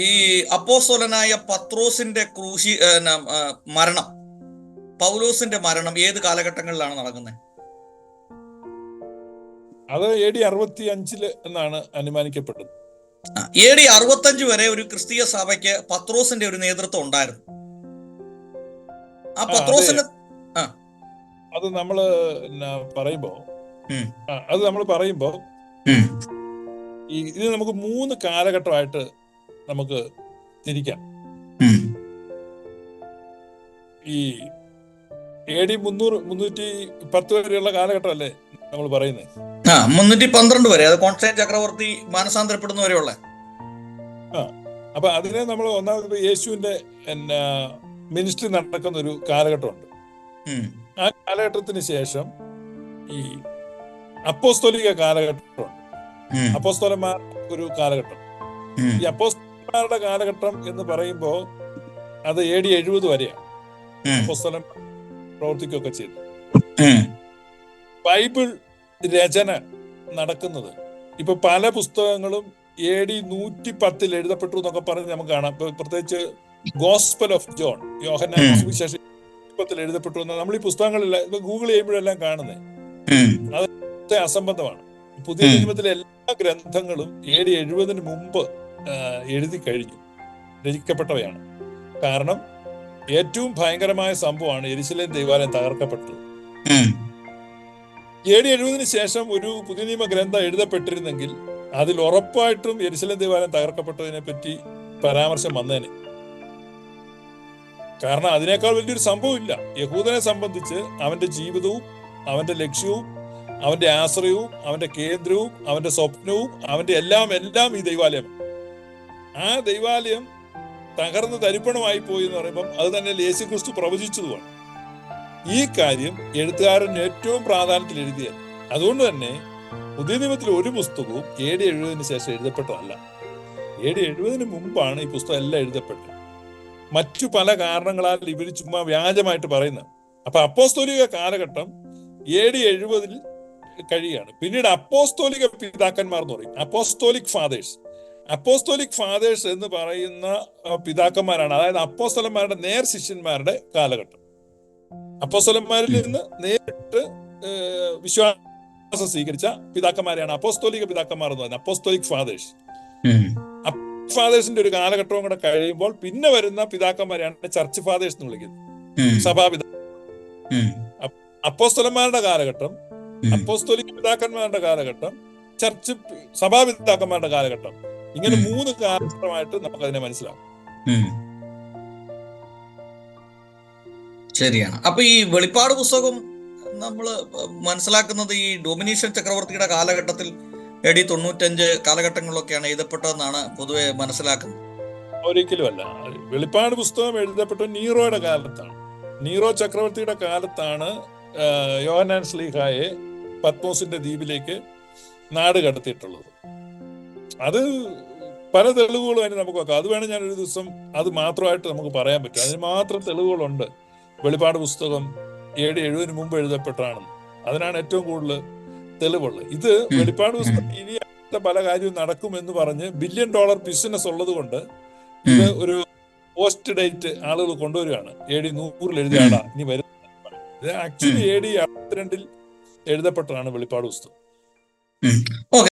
ഈ അപ്പോസ്തലനായ പത്രോസിന്റെ ക്രൂശി മരണം. പൗലോസിന്റെ മരണം ഏത് കാലഘട്ടങ്ങളിലാണ് നടക്കുന്നത്? അത് എ ഡി അറുപത്തി അഞ്ചിൽ എന്നാണ് അനുമാനിക്കപ്പെട്ടത്. എ ഡി അറുപത്തി അഞ്ച് വരെ ഒരു ക്രിസ്തീയ സഭയ്ക്ക് പത്രോസിന്റെ ഒരു നേതൃത്വം ഉണ്ടായിരുന്നു. ആ. പത്രോസിന്റെ അത്. നമ്മൾ പറയുമ്പോ അത് നമ്മൾ പറയുമ്പോ ഇത് നമുക്ക് മൂന്ന് കാലഘട്ടമായിട്ട് നമുക്ക് തിരിക്കാം. ഈ എ ഡി മുന്നൂറ് മുന്നൂറ്റി പത്ത് വരെയുള്ള കാലഘട്ടമല്ലേ നമ്മൾ പറയുന്നത്? ആ മുന്നൂറ്റി പന്ത്രണ്ട് വരെ. അത് കോൺസ്റ്റൈൻ ചക്രവർത്തി മാനസാന്തരപ്പെടുന്ന വരെയുള്ള. ആ അപ്പൊ അതിനെ നമ്മൾ ഒന്നാമത് യേശുവിന്റെ എന്നാ മിനിസ്ട്രി നടക്കുന്ന ഒരു കാലഘട്ടമുണ്ട് ആ കാലഘട്ടത്തിന് ശേഷം ഈ അപ്പോസ്തോലിക കാലഘട്ടമുണ്ട്. അപ്പോസ്തോലന്മാർ ഒരു കാലഘട്ടം. ഈ ഈ അപ്പോസ്തലന്മാരുടെ കാലഘട്ടം എന്ന് പറയുമ്പോൾ അത് എ ഡി എഴുപത് വരെയാണ്. പ്രവർത്തിക്കുകയൊക്കെ ചെയ്തു. ബൈബിൾ രചന നടക്കുന്നത്. ഇപ്പൊ പല പുസ്തകങ്ങളും എ ഡി നൂറ്റി പത്തിൽ എഴുതപ്പെട്ടു എന്നൊക്കെ പറഞ്ഞ് നമുക്ക് കാണാം. ഇപ്പൊ പ്രത്യേകിച്ച് ഗോസ്പൽ ഓഫ് ജോൺ യോഹന്നാൻ സുവിശേഷം പത്തിൽ എഴുതപ്പെട്ടു എന്ന് നമ്മൾ ഈ പുസ്തകങ്ങളില്ല ഇപ്പൊ ഗൂഗിൾ ചെയ്യുമ്പോഴെല്ലാം കാണുന്നത്. അത് അസംബന്ധമാണ്. പുതിയ ജീവിതത്തിലെ നിയമത്തിലെ എല്ലാ ഗ്രന്ഥങ്ങളും എ ഡി എഴുപതിന് മുമ്പ് എഴുതി കഴിഞ്ഞു. രചിക്കപ്പെട്ടവയാണ്. കാരണം ഏറ്റവും ഭയങ്കരമായ സംഭവമാണ് എരിശിലേം ദൈവാലയം തകർക്കപ്പെട്ടത്. എ ഡി എഴുപതിന് ശേഷം ഒരു പുതിയ നിയമ ഗ്രന്ഥം എഴുതപ്പെട്ടിരുന്നെങ്കിൽ അതിൽ ഉറപ്പായിട്ടും എരിശിലേം ദൈവാലയം തകർക്കപ്പെട്ടതിനെ പറ്റി പരാമർശം വന്നേനെ. കാരണം അതിനേക്കാൾ വലിയൊരു സംഭവം ഇല്ല. യഹൂദനെ സംബന്ധിച്ച് അവന്റെ ജീവിതവും അവന്റെ ലക്ഷ്യവും അവന്റെ ആശ്രയവും അവന്റെ കേന്ദ്രവും അവന്റെ സ്വപ്നവും അവന്റെ എല്ലാം എല്ലാം ഈ ദൈവാലയം ആ ദൈവാലയം തകർന്ന് തരിപ്പണമായി പോയി എന്ന് പറയുമ്പം അത് തന്നെ യേശു ക്രിസ്തു പ്രവചിച്ചതുമാണ്. ഈ കാര്യം എഴുത്തുകാരൻ ഏറ്റവും പ്രാധാന്യത്തിൽ എഴുതിയ അതുകൊണ്ട് തന്നെ പുതിയ നിയമത്തിൽ ഒരു പുസ്തകവും എ ഡി എഴുപതിന് ശേഷം എഴുതപ്പെട്ടതല്ല. എ ഡി എഴുപതിന് മുമ്പാണ് ഈ പുസ്തകം എല്ലാം എഴുതപ്പെട്ടത്. മറ്റു പല കാരണങ്ങളാൽ ഇവർ ചുമ്മാ വ്യാജമായിട്ട് പറയുന്നത് അപ്പൊ അപ്പോസ്തോലിക കാലഘട്ടം എ ഡി എഴുപതിൽ കഴിയുകയാണ്. പിന്നീട് അപ്പോസ്തോലിക പിതാക്കന്മാർ എന്ന് പറയും. Apostolic fathers. അപ്പോസ്തോലിക് ഫാദേഴ്സ് എന്ന് പറയുന്ന പിതാക്കന്മാരാണ്. അതായത് അപ്പോസ്തലന്മാരുടെ നേർ ശിഷ്യന്മാരുടെ കാലഘട്ടം. അപ്പോസ്തലന്മാരിൽ നിന്ന് നേരിട്ട് വിശ്വാസം സ്വീകരിച്ച പിതാക്കന്മാരെയാണ് അപ്പോസ്തോലിക പിതാക്കന്മാർ എന്ന് പറയുന്നത് അപ്പോസ്തോലിക് ഫാദേഴ്സ്. ഫാദേഴ്സിന്റെ ഒരു കാലഘട്ടവും കൂടെ കഴിയുമ്പോൾ പിന്നെ വരുന്ന പിതാക്കന്മാരെയാണ് ചർച്ച് ഫാദേഴ്സ് എന്ന് വിളിക്കുന്നത്. സഭാപിത അപ്പോസ്തലന്മാരുടെ കാലഘട്ടം അപ്പോസ്തോലിക് പിതാക്കന്മാരുടെ കാലഘട്ടം ചർച്ച് സഭാപിതാക്കന്മാരുടെ കാലഘട്ടം. ഇങ്ങനെ മൂന്ന് കാരണമായിട്ട് നമുക്ക് അതിനെ മനസ്സിലാവും ശരിയാണ്. അപ്പൊ ഈ വെളിപ്പാട് പുസ്തകം നമ്മൾ മനസ്സിലാക്കുന്നത് ഈ ഡൊമിനേഷൻ ചക്രവർത്തിയുടെ കാലഘട്ടത്തിൽ എ ഡി തൊണ്ണൂറ്റഞ്ച് കാലഘട്ടങ്ങളിലൊക്കെയാണ് എഴുതപ്പെട്ടതെന്നാണ് പൊതുവെ മനസ്സിലാക്കുന്നത്. ഒരിക്കലുമല്ല വെളിപ്പാട് പുസ്തകം എഴുതപ്പെട്ട നീറോയുടെ കാലത്താണ്. നീറോ ചക്രവർത്തിയുടെ കാലത്താണ് യോഹനാൻ സ്ലീഹായെ പത്മോസിന്റെ ദ്വീപിലേക്ക് നാട് കടത്തിയിട്ടുള്ളത്. അത് പല തെളിവുകളും അതിന് നമുക്ക് വെക്കാം. അത് വേണം ഞാൻ ഒരു ദിവസം അത് മാത്രമായിട്ട് നമുക്ക് പറയാൻ പറ്റും. അതിന് മാത്രം തെളിവുകളുണ്ട്. വെളിപാട് പുസ്തകം ഏഴ് എഴുപതിന് മുമ്പ് എഴുതപ്പെട്ടാണെന്ന് അതിനാണ് ഏറ്റവും കൂടുതൽ തെളിവുള്ളത്. ഇത് വെളിപ്പാട് പുസ്തകം ഇനി അടുത്ത പല കാര്യവും നടക്കുമെന്ന് പറഞ്ഞ് ബില്യൺ ഡോളർ ബിസിനസ് ഉള്ളത് കൊണ്ട് ഇത് ഒരു പോസ്റ്റ് ഡേറ്റ് ആളുകൾ കൊണ്ടുവരികയാണ്. എ ഡി നൂറിൽ എഴുതിയാടാ ഇനി വരുന്ന ഇത് ആക്ച്വലി എ ഡി അറുപത്തിരണ്ടിൽ എഴുതപ്പെട്ടതാണ് വെളിപ്പാട് പുസ്തകം.